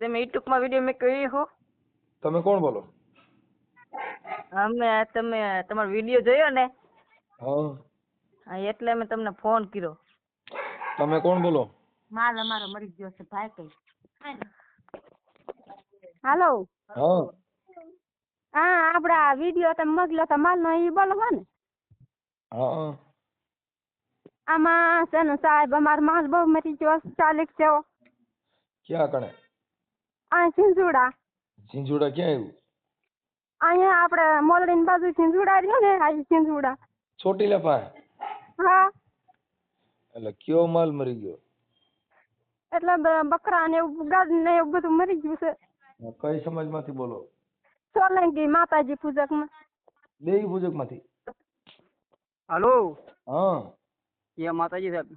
તમે યુટ્યુબમાં વીડિયો મેં કરી હો. તમે કોણ બોલો? અમે તમે તમારો વીડિયો જોયો ને? હા. એટલે મેં તમને ફોન કર્યો. તમે કોણ બોલો? માલ અમારો મરી ગયો છે ભાઈ કઈ. હાલો. હા. હા આપડા વીડિયો તમે મોકલ્યો તો માલ નો ઈ બોલો ને. હા. આમાં છે ને સાહેબ અમારો માલ બહુ મરી ગયો છે ચાલીસ જેવો ક્યાં કણે? આ સિંજુડા સિંજુડા ક્યાં આવ્યું? અહીંયા આપણે મોલડીન બાજુ સિંજુડા રહ્યો ને આ સિંજુડા ચોટીલા પાસે હા. એટલે કયો માલ મરી ગયો? એટલે બકરા ને એવું ગાડ ને એવું બધું મરી ગયું છે. કઈ કઈ સમાજમાંથી બોલો? સોલંકી માતાજી પૂજકમાં. દેવી પૂજકમાંથી હલો? હા. જય માતાજી સાહેબ.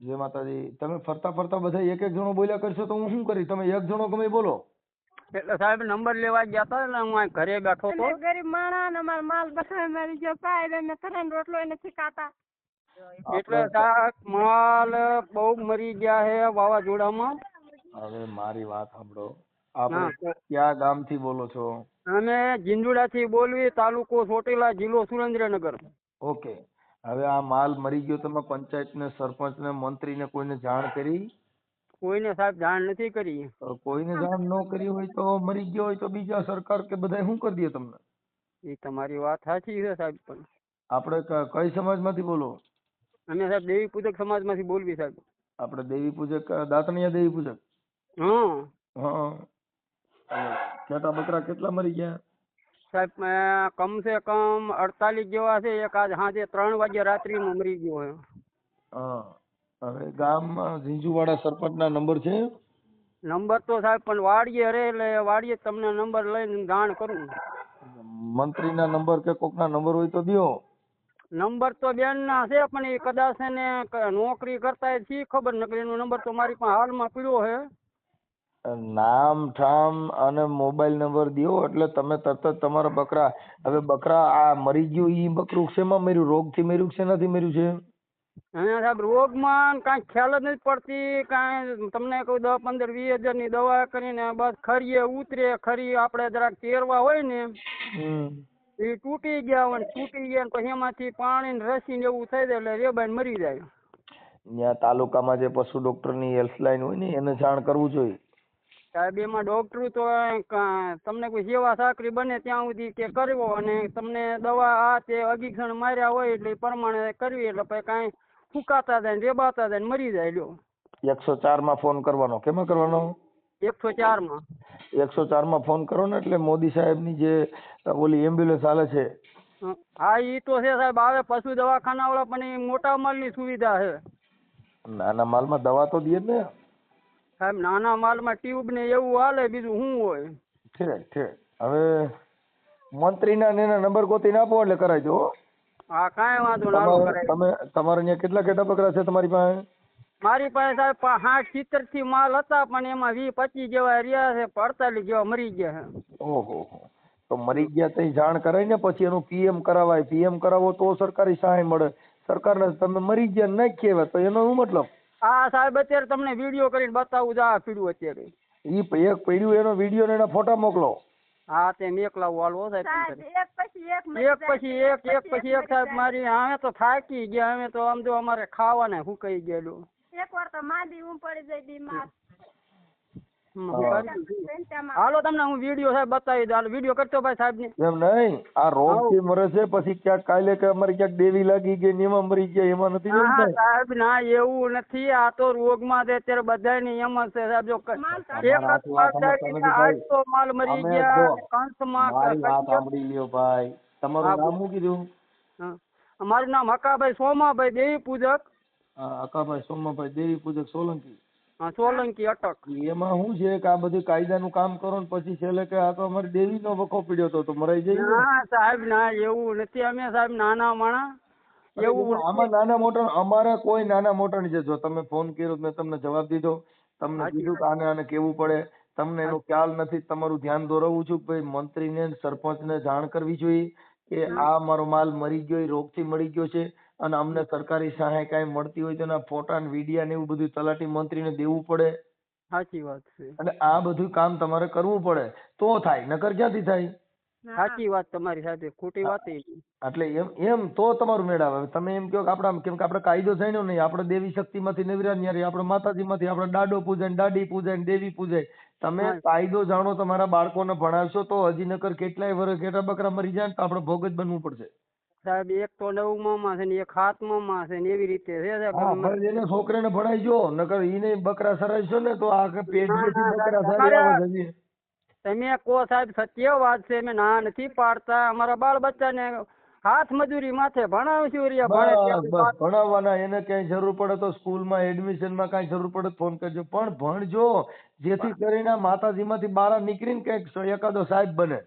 જય માતાજી. તમે ફરતા ફરતા બધા એક એક જણો બોલ્યા કરશો તો હું શું કરી તમે એક જણો ગમે બોલો. એટલે સાહેબ નંબર લેવા ગયા હતા એટલે હું અહીં ઘરે બેઠો હતો. ગરીબ માણસ ને અમારો માલ બધા મરી ગયો. પાય ને ત્રણ રોટલો નથી ખાતા. એટલે સાહેબ માલ બહુ મરી ગયા છે વાવાઝોડામાં. હવે મારી વાત સાંભળો. હા. આપણે ક્યાં ગામથી બોલો છો? અમે જીંદુડાથી બોલવી તાલુકો ચોટીલા જિલ્લો સુરેન્દ્રનગર. ઓકે. હવે આ માલ મરી ગયો તમે પંચાયતને સરપંચને મંત્રીને કોઈને જાણ કરી? કોઈને સાહેબ જાણ નથી કરી. તો કોઈને જાણ ન કરી હોય તો મરી ગયો હોય તો બીજા સરકાર કે બધા શું કરી દે તમને? એ તમારી વાત સાચી છે સાહેબ પણ આપણે ક- કઈ સમાજમાંથી બોલો? અમે સાહેબ દેવી પૂજક સમાજમાંથી બોલવી સાહેબ. આપણે દેવી પૂજક અ, દાંતણીયા દેવી પૂજક? હા. હા. અને ઘેટા બકરા કેટલા મરી ગયા? સાહેબ કમ સે કમ અડતાલીસ જેવા છે એક આજ સાંજે ત્રણ વાગે રાત્રિમાં મરી ગયો હા હવે ગામ ઝીંઝુવાડા સરપંચના નંબર છે? નંબર તો સાહેબ પણ વાડીએ રે એટલે વાડીએ તમને નંબર લઈને જાણ કરું. મંત્રીના નંબર કે કોકના નંબર હોય તો દ્યો. નંબર તો બેન ના છે પણ એ કદાચ એને નોકરી કરતા શી ખબર? નકરી એનો નંબર તો મારી પાસે હાલમાં પડ્યો છે. નામ ઠામ અને મોબાઈલ નંબર દો એટલે તમે તરત જ તમારા બકરા હવે બકરા આ મરી ગયું ઈ બકરું શેમાં મર્યું? રોગથી મર્યું છે નથી મર્યું છે? અને સાહેબ રોગમાં કાંઈ ખ્યાલ જ નથી પડતી. કાંઈ તમને કહું દસ પંદર વીસ હજારની દવા કરીને બસ ખરીએ ઉતરે ખરી આપણે જરાક તેરવા હોય ને એ તૂટી ગયા હોય ને તૂટી ગયા ને પછી એમાંથી પાણી ને રસી ને એવું થઈ જાય એટલે રેબાઈને મરી જાય. ત્યાં તાલુકામાં જે પશુ ડોક્ટરની હેલ્પલાઇન હોય ને એને જાણ કરવું જોઈએ. સાહેબ એમાં ડોક્ટર તો તમને કોઈ સેવા સાકરી બને ત્યાં સુધી કે કરવો અને તમને દવા આ તે અગીક્ષણ માર્યા હોય એટલે પ્રમાણે કરવી એટલે પછી કાંઈ ફૂંકાતા જાય ને રેબાતા જાય ને મરી જાય લ્યો. એકસો ચારમાં ફોન કરવાનો. કેમાં કરવાનો? એકસો ચારમાં એકસો ચારમાં ફોન કરો ને એટલે મોદી સાહેબની જે ઓલી એમ્બ્યુલન્સ હાલે છે. હં. ઈ તો છે સાહેબ આવે પશુ દવાખાના વાળા પણ મોટા માલની સુવિધા છે. નાના માલમાં દવા તો દે જ ને. સાહેબ નાના માલમાં ટ્યુબ ને એવું હાલે બીજું શું હોય? ઠીક ઠીક. હવે મંત્રીના ને એના નંબર ગોતીને આપો એટલે કરાવી દો હો. કાંઈ વાંધો ના તમે તમારે અહીંયા કેટલા કેટલા બકરા છે તમારી પાસે? મારી પાસે સાહેબ સાઠ સિત્તેરથી માલ હતા પણ એમાં વીસ પચીસ જેવા રહ્યા છે અડતાલીસ જેવા મરી ગયા છે. ઓહો તો મરી ગયા તઈ જાણ કરાય ને પછી એનું પીએમ કરાવાય. પીએમ કરાવો તો સરકારી સહાય મળે. સરકારને તમે મરી ગયા ને નાખી આવ્યા તો એનો શું મતલબ? હા સાહેબ અત્યારે તમને વીડિયો કરીને બતાવું જ આ પીડ્યું અત્યારે. ઈ એક પડ્યું એનો વીડિયો ને એના ફોટા મોકલો. હા તે મેકલાવું હાલો સાહેબ સાહેબ એક પછી એક એક પછી એક એક પછી એક સાહેબ મારી અમે તો થાકી ગયા અમે તો આમ જો અમારે ખાવાને હુકાઈ ગયેલું. એક વાર તો માંદી હું પડી જાય બીમાર હમ, હા. કરી દીધું. પેન્ટામાં હાલો તમને હું વીડિયો સાહેબ બતાવી દઉં. વીડિયો કરતો ભાઈ સાહેબ ને? એમ નહીં આ રોગથી મરે છે પછી ક્યાંક કાલે કે અમારે ક્યાંક દેવી લાગી ગઈ એમાં મરી ગયા એમાં નથી સાહેબ ના એવું નથી. આ તો રોગમાં છે અત્યારે બધાની એમ જ છે સાહેબ. જો માલ તો અમારા મરી ગયા કંસમાં વાત સાંભળી લ્યો ભાઈ. તમારું નામ શું કીધું? હા. મારું નામ હકાભાઈ સોમાભાઈ દેવી પૂજક. હકાભાઈ સોમાભાઈ દેવી પૂજક સોલંકી. સોલંકી અટક. એમાં શું છે કે આ બધું કાયદાનું કામ કરો ને પછી છેલ્લે કે આ તો અમારી દેવીનો વખો પીડ્યો હતો તો મરાઈ જાય ના સાહેબ ના એવું નથી. અમે સાહેબ નાના માણા એવું આમાં નાના મોટા અમારા કોઈ નાના મોટા નહીં જો તમે ફોન કર્યો મેં તમને જવાબ દીધો. તમને. કીધું કે આને આને કેવું પડે. તમને એનો ખ્યાલ નથી તમારું ધ્યાન દોરવું છું ભાઈ મંત્રીને ને સરપંચને જાણ કરવી જોઈએ કે આ મારો માલ મરી ગયો રોગ રોગથી મરી ગયો છે. અને અમને સરકારી સહાય કાંઈ મળતી હોય તો એના ફોટા ને વિડિયા ને એવું બધું તલાટી મંત્રીને દેવું પડે. સાચી વાત છે. અને આ બધું કામ તમારે કરવું પડે. તો થાય નકર ક્યાંથી થાય? સાચી વાત તમારી સાથે ખોટી વાત એટલે એમ એમ તો તમારું મેળ આવે. તમે એમ કહો કે આપણા કેમ કે આપણે કાયદો જાણ્યો નહીં આપણે દેવી શક્તિમાંથી નવરા ન્યારે આપણે માતાજીમાંથી આપણે દાડો પૂજાય ને દાડી પૂજાય ને દેવી પૂજાય. તમે કાયદો જાણો તમારા બાળકોને ભણાવશો તો હજી નકર કેટલાય વર્ષ ઘેટા બકરા મરી જાય ને તો આપણે ભોગ જ બનવું પડશે. સાહેબ એક તો નવમા માં છે ને એક હાથમા માં છે ને એવી રીતે છે સાહેબ એને છોકરાને ભણાવજો નકર ઈને બકરા સરાવશો ને તો આ ના, બકરા સાહેબ, સારી આવે તમારે- છે હજી. તમે કહો સાહેબ સત્ય વાત છે મેં ના નથી પાડતા. અમારા બાળ બચ્ચાને હાથ મજૂરી માથે ભણાવશું રહ્યા ભણે ભણાવવાના એને ક્યાંય જરૂર પડે તો સ્કૂલમાં એડમિશનમાં કાંઈ જરૂર પડે ફોન કરજો. પણ ભણજો જેથી કરીને આ માતાજીમાંથી બહાર નીકળીને કંઈક એકાદો સાહેબ બને.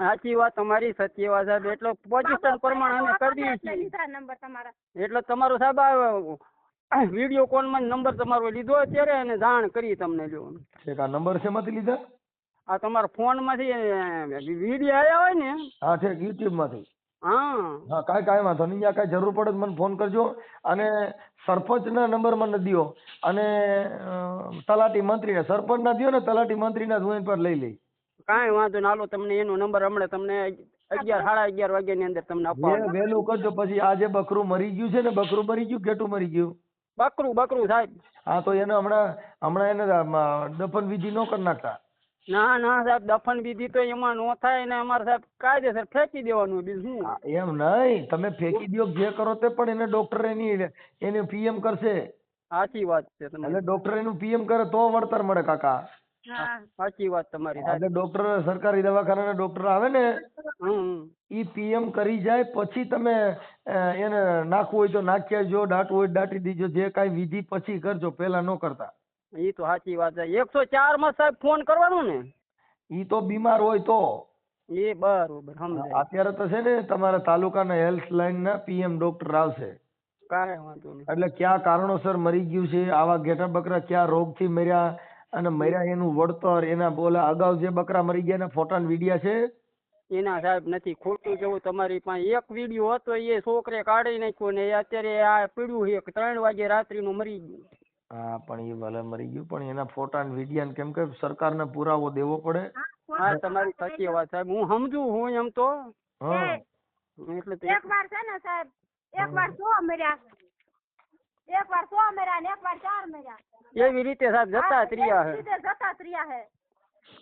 સાચી વાત તમારી સત્ય વાત સાહેબ. એટલે પોઝિશન પ્રમાણે અમે કરીએ છીએ. એટલે તમારો સાહેબ આ વીડિયો કોલમાં નંબર તમારો લીધો અત્યારે અને જાણ કરી તમને જો. ઠીક આ નંબર શેમાંથી લીધા? આ તમારા ફોનમાંથી વીડિયો આવ્યા હોય ને. હા ઠીક યુટ્યુબમાંથી. હા. હા કાંઈ કાંઈ વાંધો નહીં. કાંઈ જરૂર પડે તો મને ફોન કરજો. અને સરપંચના નંબર મને દો અને તલાટી સરપંચ સરપંચના દો ને તલાટી મંત્રીના ના હું પર લઈ લઈ કાંઈ વાંધો ના હાલો તમને એનો નંબર હમણાં તમને અગિયાર સાડા અગિયાર વાગ્યાની અંદર તમને અપાવો વહેલું કરજો પછી આજે બકરું મરી ગયું છે ને બકરું મરી ગયું ઘેટું મરી ગયું? બકરું બકરું સાહેબ. હા તો એને હમણાં હમણાં એને દફન વિધિ ન કરી નાખતા? ના ના સાહેબ દફન વિધિ તો એમાં નો થાય ને અમારે સાહેબ કાયદેસર ફેંકી દેવાનું બીજું શું? એમ નહીં તમે ફેંકી દો જે કરો તે પણ એને ડોક્ટર એની એને પીએમ કરશે. સાચી વાત છે એટલે ડોક્ટર એનું પીએમ કરે તો વળતર મળે કાકા. સાચી વાત તમારી એટલે ડોક્ટર સરકારી દવાખાનાના ડોક્ટર આવે ને. ઈ પીએમ કરી જાય પછી તમે એને નાખવું હોય તો નાખી આવજો દાટવું હોય દાટી દીજો જે કાંઈ વિધિ પછી કરજો પહેલા ન કરતા. ઈ તો સાચી વાત છે. એકસો ચારમાં સાહેબ ફોન કરવાનો ને? ઈ તો બીમાર હોય તો. એ બરોબર સમજાય. અત્યારે તો છે ને તમારા તાલુકાના હેલ્થ લાઈન ના પીએમ ડોક્ટર આવશે. કાંઈ વાંધો નહીં. એટલે કયા કારણોસર મરી ગયું છે આવા ઘેટા બકરા કયા રોગથી મર્યા અને મર્યા એનું વળતર એના બોલા અગાઉ જે બકરા મરી ગયા એના ફોટા ને વિડિયા છે? એના સાહેબ નથી ખોટું કેવું તમારી પાસે એક વીડિયો હતો એ છોકરે કાઢી નાખ્યો ને એ અત્યારે આ પીડ્યું છે ત્રણ વાગે રાત્રિનું મરી ગયું. હા પણ એ ભલે મરી ગયું પણ એના ફોટા ને વિડિયા કેમ કે સરકારને પુરાવો દેવો પડે. હા તમારી સાચી વાત સાહેબ. હું સમજુ હું એમ તો. હા. એટલે એક વાર છે ને સાહેબ. એક વાર જો મર્યા એક વાર સો મેર્યા ને એક વાર ચાર મેર્યા. એવી રીતે સાહેબ જતા ત્રિયા હે રીતે જતા ત્રિયા હે.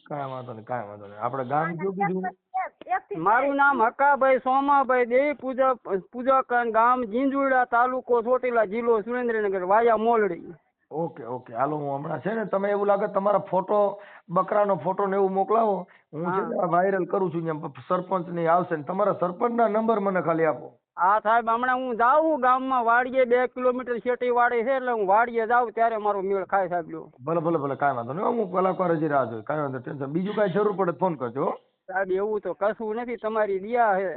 કાંઈ વાંધો નહીં કાંઈ વાંધો નહીં. આપણે ગામ કયું કીધું મારું નામ હકાભાઈ સોમાભાઈ દેવી પૂજા પૂજક ગામ જીંજુડા તાલુકો ચોટીલા જિલ્લો Surendranagar via Moldi. Okay okay. હાલો હું હમણાં છે ને તમે એવું લાગે તમારા ફોટો બકરાનો ફોટો ને એવું મોકલાવો. હું વાયરલ કરું છું સરપંચ ને આવશે ને તમારા સરપંચના નંબર મને ખાલી આપો. હા સાહેબ હમણાં હું જાઉં ગામમાં વાડીએ બે કિલોમીટર શેટી વાડી છે એટલે હું વાડીએ જાઉં ત્યારે મારો મેળ ખાય સાહેબ લો ભલે ભલે ભલે કાંઈ વાંધો નહીં. હું કલાકાર હજી રાહ જોઈ. કાંઈ વાંધો ટેન્શન. બીજું કાંઈ જરૂર પડે ફોન કરજો. સાહેબ એવું તો કશું નથી. તમારી દયા છે.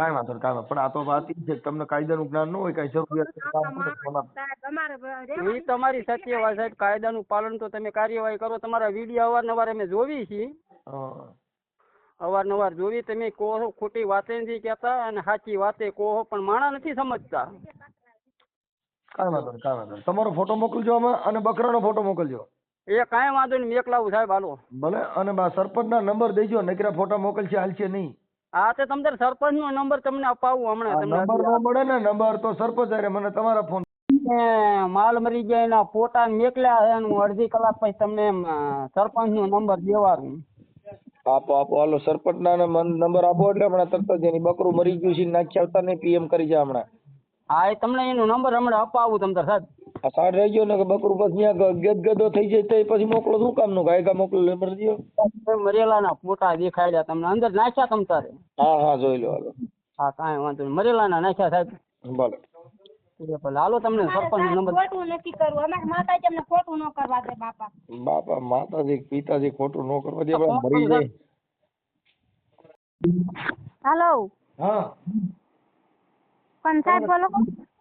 કાંઈ વાંધો નહીં કાંઈ વાંધો. પણ આ તો વાત છે તમને કાયદાનું જ્ઞાન ન હોય કાંઈ જરૂરિયાત એ તમારી. સત્ય વાત સાહેબ. કાયદાનું પાલન તો તમે કાર્યવાહી કરો. તમારા વીડિયો અવારનવાર અમે જોવી છીએ. અવારનવાર જોવી તમે કોહો ખોટી વાતે નથી કહેતા અને સાચી વાતે કોહો પણ માણા નથી સમજતા. કાંઈ વાંધો નહીં કાંઈ વાંધો નહીં. તમારો ફોટો મોકલજો અમે અને બકરાનો ફોટો મોકલજો. એ કાંઈ વાંધો નહીં મેકલાવું સાહેબ હાલો. ભલે અને બા સરપંચના નંબર દેજો નકરા ફોટા મોકલશે હાલશે નહીં. હા તો તમને સરપંચ નો નંબર તમને અપાવું હમણાં નંબર તમને ન મળે ને નંબર તો સરપંચ અરે મને તમારા ફોન માલ મરી ગયા એના ફોટા મેકલ્યા છે હું અડધી કલાક પછી તમને સરપંચ નો નંબર દેવાનું. આપો આપો હાલો સરપંચના ને મન નંબર આપો એટલે હમણાં તરત જ એની બકરું મરી ગયું છે નાખી આવતા નહીં પીએમ કરી જાય હમણાં. હા એ તમને એનો નંબર હમણાં અપાવું તમને સાહેબ. આ સાડ રહી ગયો ને કે બકરું પછી ગદ ગદગદો થઈ જાય તો પછી મોકલો શું કામનું? ગાયકા મોકલો નંબર દો મરેલાના ફોટા દેખાડ્યા તમને અંદર નાખ્યા તમ તારે. હા હા જોઈ લો હાલો. હા કાંઈ વાંધો નહીં. મરેલાના નાખ્યા સાહેબ. ભલે ભલે. હાલો તમને સરપંચ નો નંબર ખોટું નથી કરવું. અમારે માતાજી અમને ખોટું ન કરવા દે બાપા. બાપા માતાજી પિતાજી ખોટું ન કરવા દે આપણે મરી જાય. હાલો. હા. પણ સાહેબ બોલો.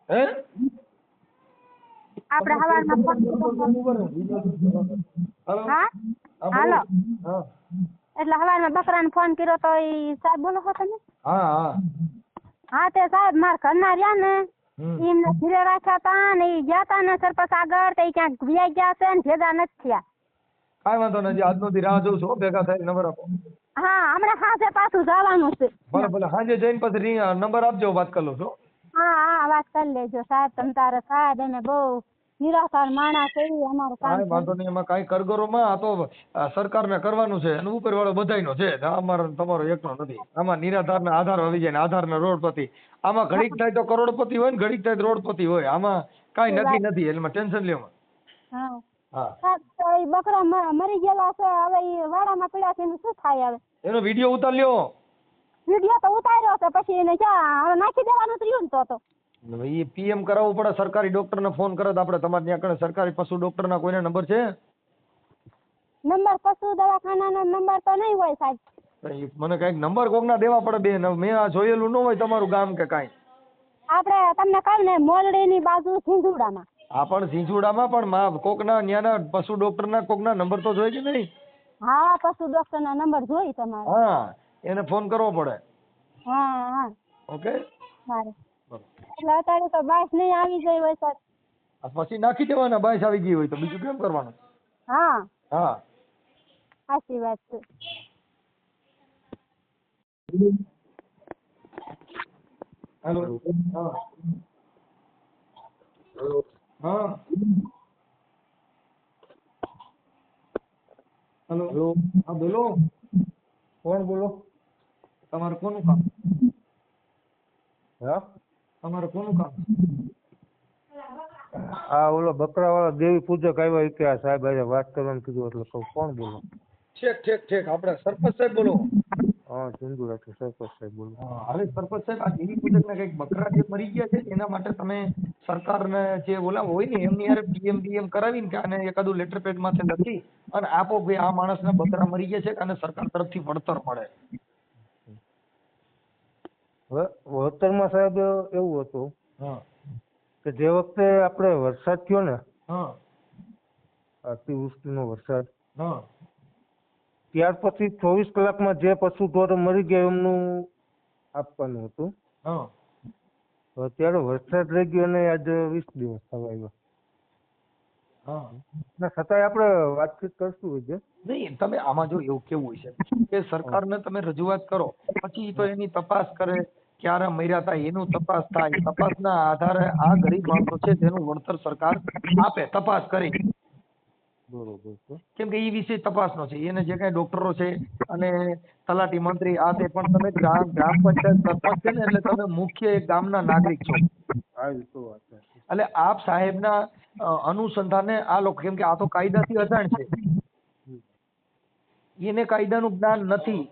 હે? આપણે સવારમાં ફોન હા? હા, હાલો. એટલે સવારમાં બકરાને ફોન કર્યો તો એ સાહેબ બોલો છો તમે? હા હા. હા તે સાહેબ મારા ઘરના રહ્યા ને. એમને ઘીરે રાખ્યા તા ને એ ગયા તા ને સરપંચ આગળ તો એ ક્યાંક વ્યાઈ ગયા છે ને ભેગા નથી થયા. કાંઈ વાંધો નથી આજનો થી રાહ જોઉં છું ભેગા થાય નંબર આપો. હા હમણાં સાંજે પાછું જવાનું છે. ભલે ભલે સાંજે જઈને પછી નંબર આપજો વાત કરી લઉં છું હા. હા વાત કરી લેજો સાહેબ તમ તારે સાહેબ એને બહુ નિરાધાર માણસ એવી અમારું કામ કાંઈ વાંધો નહીં એમાં કાંઈ કરગરોમાં આ તો સરકાર સરકારને કરવાનું છે અને ઉપરવાળો બધાયનો છે અમારો તમારો એકનો નથી. આમાં નિરાધારના આધાર આવી જાય ને રોડ રોડપતિ આમાં ઘડીક થાય તો કરોડપતિ હોય ને ઘડીક થાય તો રોડપતિ હોય. આમાં કાંઈ નથી નથી એટલે ટેન્શન લેવા હા. બકરા મરી ગયેલા છે હવે એ વાડામાં પડ્યા છે એનું શું થાય હવે? એનો વીડિયો ઉતાર લ્યો વીડિયો તો ઉતાર્યો છે પછી એને ક્યાં હવે નાખી દેવાનું રહ્યું ને તો તો. એ પીએમ કરાવવું પડે સરકારી ડોક્ટર ને ફોન કરે તો આપણે તમારે ત્યાં કણે સરકારી પશુ ડોક્ટર ના કોઈને નંબર છે? નંબર પશુ દવાખાનાનો નંબર તો નહીં હોય સાહેબ. મને કંઈક નંબર કોકના દેવા પડે બેન મેં આ જોયેલું ન હોય તમારું ગામ કે કાંઈ. આપણે તમને કહ્યું ને મોલડીની બાજુ સિંધુડામાં. આ પણ સિંધુડામાં પણ માં કોકના ન્યાના પશુ ડોક્ટરના કોકના નંબર તો જોઈએ કે નહીં? હા પશુ ડોક્ટરના નંબર જોઈ તમારે. હા એને ફોન કરવો પડે. હા હા. ઓકે? સારું. એટલે અત્યારે તો બાઈસ નહીં આવી ગઈ હોય સર પછી નાખી દેવાના બાઈસ આવી ગઈ હોય તો બીજું કેમ કરવાનું? હા. હા. સાચી વાત છે. હેલો. હા હા. હેલો. હા બોલો. કોણ બોલો? તમારે કોનું કામ? હા? તમારે કોનું કામ? આ ઓલો બકરા વાળા દેવી પૂજક આવ્યા કે આ સાહેબ આજે વાત કરવાનું કીધું એટલે કહું કોણ બોલો? ઠેક ઠેક ઠેક. આપણે સરપંચ સાહેબ બોલો. હા સિંધુ સરપંચ સાહેબ બોલો. હવે સરપંચ સાહેબ આ દેવી પૂજકના કંઈક બકરા જે મરી ગયા છે એના માટે તમે સરકારને જે ઓલા હોય ને એમની હારે પીએમ ડીએમ કરાવીને કે આને એકાદું લેટર પેડ માથે લખી અને આપો કે આ માણસના બકરા મરી ગયા છે અને સરકાર તરફથી વળતર મળે. હવે વળતરમાં સાહેબ એવું હતું હા. કે જે વખતે આપણે વરસાદ થયો ને હા. અતિવૃષ્ટિનો વરસાદ હા. ત્યાર પછી ચોવીસ કલાકમાં જે પશુ ઢોર મરી ગયા એમનું આપવાનું હતું. અત્યારે વરસાદ રહી ગયો અને આજે વીસ દિવસ થવા આવ્યો. ના છતાંય આપણે વાતચીત કરશું હોય નહીં તમે આમાં જો એવું કેવું હોય છે કે સરકારને તમે રજૂઆત કરો પછી તો એની તપાસ કરે ક્યારે મર્યા હતા એનું તપાસ થાય તપાસના આધારે આ ગરીબ માણસો છે તેનું વળતર સરકાર આપે તપાસ કરી. બરોબર છે. કેમ કે એ વિષય તપાસનો છે. એને જે કાંઈ ડોક્ટરો છે અને તલાટી મંત્રી આ તે પણ તમે ગ્રામ ગ્રામ પંચાયત સરપંચ છે ને એટલે તમે મુખ્ય એક ગામના નાગરિક છે. એટલે આપ સાહેબના અનુસંધાને આ લોકો કેમ કે આ તો કાયદાથી અજાણ છે. એને કાયદાનું જ્ઞાન નથી.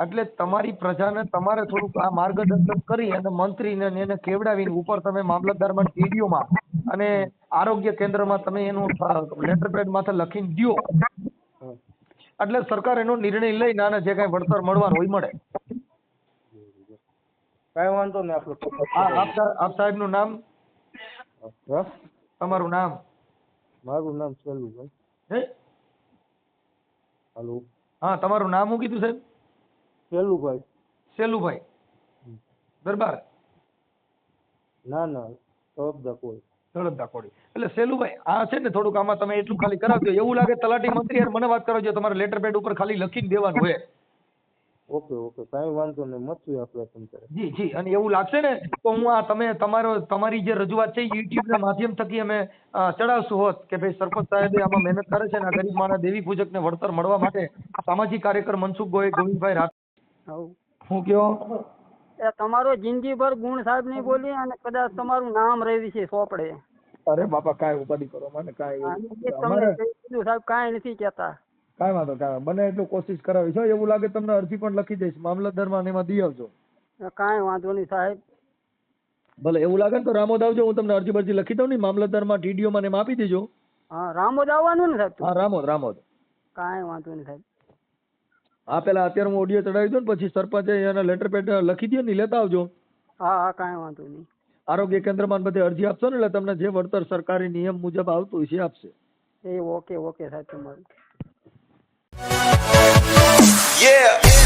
એટલે તમારી પ્રજાને તમારે થોડુંક આ માર્ગદર્શન કરી અને મંત્રીને એને કેવડાવીને ઉપર તમે મામલતદારમાં ટીડીઓમાં અને આરોગ્ય કેન્દ્રમાં તમે એનું લેટર પેડ માથે લખીને દ્યો. હા. એટલે સરકાર એનો નિર્ણય લઈને આને જે કાંઈ વળતર મળવાનું હોય મળે. કાંઈ વાંધો નહીં આપણે આપ સાહેબ આપ સાહેબનું નામ? હા? તમારું નામ? મારું નામ સેલુભાઈ. હે? હાલો? હા તમારું નામ શું કીધું સાહેબ? સેલુભાઈ. સેલુભાઈ. દરબાર. ના ના તરફદા કોઈ દળદ દાકોડી એટલે સેલુભાઈ આ છે ને થોડુંક આમાં તમે એટલું ખાલી કરાવજો. એવું લાગે તલાટી મંત્રી યાર મને વાત કરાવજો તમારે લેટર પેડ ઉપર ખાલી લખીને દેવાનું હોય. ઓકે ઓકે કાંઈ વાંધો નહીં મચું આપણે તમ જી જી અને એવું લાગશે ને તો હું આ તમે તમારો તમારી જે રજૂઆત છે યુટ્યુબ ના માધ્યમ થકી અમે ચડાવશું હોત કે ભાઈ સરપંચ સાહેબે આમાં મહેનત કરે છે ને આ ગરીબ માણસ દેવી પૂજકને વળતર મળવા માટે સામાજિક કાર્યકર મનસુખ ગોય ગોવિંદભાઈ. હું કયો? એ તમારો જિંદગીભર ગુણ સાહેબ નહીં બોલી અને કદાચ તમારું નામ રહી છે સોપડે. અરે બાપા કાંઈ ઉપાધિ કરો મને કાંઈ દીધું સાહેબ કાંઈ નથી કહેતા. કાંઈ વાંધો કાંઈ બને એટલું કોશિશ કરાવી. છો એવું લાગે તમને અરજી પણ લખી દઈશ મામલતદારમાં એમાં દઈ આવજો. કાંઈ વાંધો નહીં સાહેબ. ભલે એવું લાગે ને તો રામોદ આવજો હું તમને અરજી બરજી લખી દઉં ને મામલતદારમાં ટીડીઓમાં ને એમ આપી દેજો. હા રામોદ આવવાનું ને સાહેબ હા રામોદ રામોદ. કાંઈ વાંધો નહીં સાહેબ. હા પેલા અત્યારે હું ઓડિયો ચડાવી દઉં ને પછી સરપંચે એના લેટર પેડ લખી દો ને લેતા આવજો. હા હા કાંઈ વાંધો નહીં. આરોગ્ય કેન્દ્રમાં બધી બધે અરજી આપશો ને એટલે તમને જે વળતર સરકારી નિયમ મુજબ આવતું હોય છે આપશે. એ ઓકે ઓકે સાહેબ તમારું. Yeah.